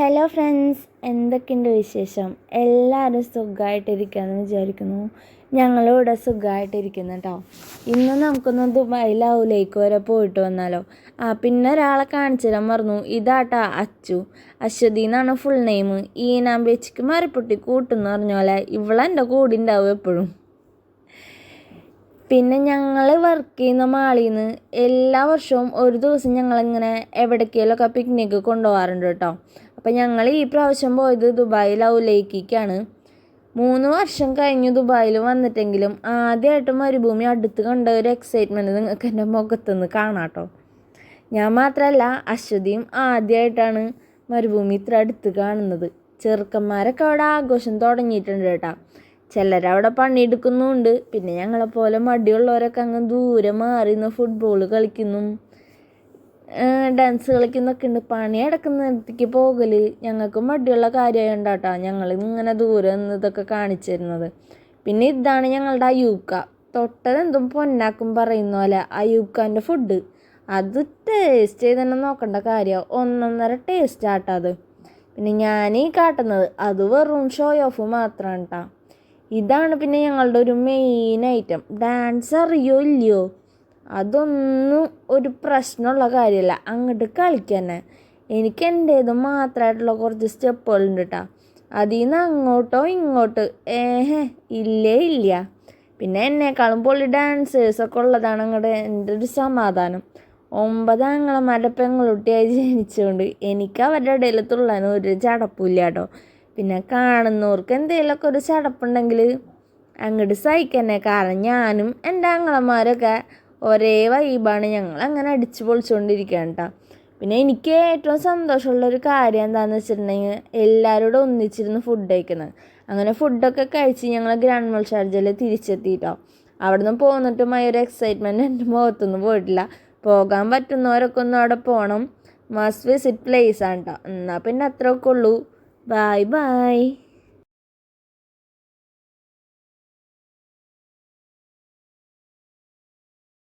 Hello friends എന്തൊക്കെയുണ്ട് വിശേഷം? എല്ലാവരും സുഖമായിട്ടിരിക്കുകയെന്ന് വിചാരിക്കുന്നു. ഞങ്ങളും ഇവിടെ സുഖമായിട്ടിരിക്കുന്നു കേട്ടോ ഇന്ന് നമുക്കൊന്ന് ദുബായ് ലൗലേക്ക് വരെ പോയിട്ട് വന്നാലോ. ആ പിന്നെ ഒരാളെ കാണിച്ചു തരാൻ മറന്നു. ഇതാട്ടാ അച്ചു. അശ്വതി എന്നാണ് ഫുൾ നെയിം ഈ നാമ്പേച്ചിക്ക് മരപ്പൊട്ടി കൂട്ടെന്ന് പറഞ്ഞ പോലെ ഇവളെന്റെ കൂടെ ഉണ്ടാവും എപ്പോഴും. പിന്നെ ഞങ്ങൾ വർക്ക് ചെയ്യുന്ന മാളിൽ നിന്ന് എല്ലാ വർഷവും ഒരു ദിവസം ഞങ്ങളിങ്ങനെ എവിടേക്കെങ്കിലുമൊക്കെ പിക്നിക്ക് കൊണ്ടുപോകാറുണ്ട് കേട്ടോ അപ്പം ഞങ്ങൾ ഈ പ്രാവശ്യം പോയത് ദുബായിൽ ലൗലേക്കാണ് മൂന്ന് വർഷം കഴിഞ്ഞു ദുബായിൽ വന്നിട്ടെങ്കിലും ആദ്യമായിട്ട് മരുഭൂമി അടുത്ത് കണ്ട ഒരു എക്സൈറ്റ്മെന്റ് നിങ്ങൾക്ക് എന്റെ മുഖത്തുനിന്ന് കാണാട്ടോ ഞാൻ മാത്രമല്ല അശ്വതിയും ആദ്യമായിട്ടാണ് മരുഭൂമി ഇത്ര അടുത്ത് കാണുന്നത്. ചെറുക്കന്മാരൊക്കെ അവിടെ ആഘോഷം തുടങ്ങിയിട്ടുണ്ട് കേട്ടോ. ചിലരവിടെ പണിയെടുക്കുന്നുമുണ്ട് പിന്നെ ഞങ്ങളെപ്പോലെ മടിയുള്ളവരൊക്കെ അങ്ങ് ദൂരെ മാറി നിന്ന് ഫുട്ബോൾ കളിക്കുന്നു. ഡാൻസ് കളിക്കുന്നൊക്കെ ഉണ്ട്. പണി അടക്കുന്നിടത്തേക്ക് പോകൽ ഞങ്ങൾക്ക് മടിയുള്ള കാര്യമായി കേട്ടോ ഞങ്ങൾ ഇങ്ങനെ ദൂരെ നിന്ന് ഇതൊക്കെ കാണിച്ചു തരുന്നത് പിന്നെ ഇതാണ് ഞങ്ങളുടെ അയൂക്ക. തൊട്ടതെന്തും പൊന്നാക്കും പറയുന്ന പോലെ അയൂക്കാന്റെ ഫുഡ് അത് ടേസ്റ്റ് ചെയ്ത് തന്നെ നോക്കേണ്ട കാര്യമാണ് ഒന്നൊന്നര ടേസ്റ്റ് ആട്ടോ അത്. പിന്നെ ഞാൻ ഈ കാട്ടുന്നത് അത് വെറും ഷോ ഓഫ് മാത്രമാണ് കേട്ടോ ഇതാണ് പിന്നെ ഞങ്ങളുടെ ഒരു മെയിൻ ഐറ്റം ഡാൻസ് അറിയോ ഇല്ലയോ? അതൊന്നും ഒരു പ്രശ്നമുള്ള കാര്യമല്ല. അങ്ങോട്ട് കളിക്കുക തന്നെ. എനിക്ക് എന്റേത് മാത്രമായിട്ടുള്ള കുറച്ച് സ്റ്റെപ്പുകളുണ്ട് കേട്ടോ അതിൽ നിന്ന് അങ്ങോട്ടോ ഇങ്ങോട്ടോ ഏഹേ ഇല്ലേ ഇല്ല. പിന്നെ എന്നെക്കാളും പൊള്ളി ഡാൻസേഴ്സൊക്കെ ഉള്ളതാണ് അങ്ങോട്ട് എന്റെ ഒരു സമാധാനം. ഒമ്പത് ആങ്ങളമാരുടെ പെങ്ങളുട്ടിയായി ജനിച്ചുകൊണ്ട് എനിക്ക് അവരുടെ ഇടയിൽ തുള്ളാൻ ഒരു ചടപ്പില്ല കേട്ടോ പിന്നെ കാണുന്നവർക്ക് എന്തെങ്കിലുമൊക്കെ ഒരു ചടപ്പുണ്ടെങ്കിൽ അങ്ങോട്ട് സഹിക്കന്നെ. കാരണം ഞാനും എന്റെ ആങ്ങളമാരൊക്കെ ഒരേ വൈബാണ്. ഞങ്ങൾ അങ്ങനെ അടിച്ചു പൊളിച്ചുകൊണ്ടിരിക്കുകയാണ് കേട്ടോ പിന്നെ എനിക്ക് ഏറ്റവും സന്തോഷമുള്ളൊരു കാര്യം എന്താണെന്ന് വെച്ചിട്ടുണ്ടെങ്കിൽ എല്ലാവരോടും ഒന്നിച്ചിരുന്ന് ഫുഡ് കഴിക്കുന്നത് അങ്ങനെ ഫുഡൊക്കെ കഴിച്ച് ഞങ്ങൾ ഗ്രാൻഡ് മോൾ ഷാർജയിൽ തിരിച്ചെത്തിയിട്ടോ അവിടെ നിന്ന് പോന്നിട്ടും ആ ഒരു എക്സൈറ്റ്മെന്റ് എന്റെ മുഖത്തൊന്നും പോയിട്ടില്ല. പോകാൻ പറ്റുന്നവരൊക്കെ ഒന്ന് അവിടെ പോകണം മസ്റ്റ് വിസിറ്റ് പ്ലേസ് ആണ് കേട്ടോ എന്നാൽ പിന്നെ അത്രയൊക്കെ ഉള്ളൂ. Bye bye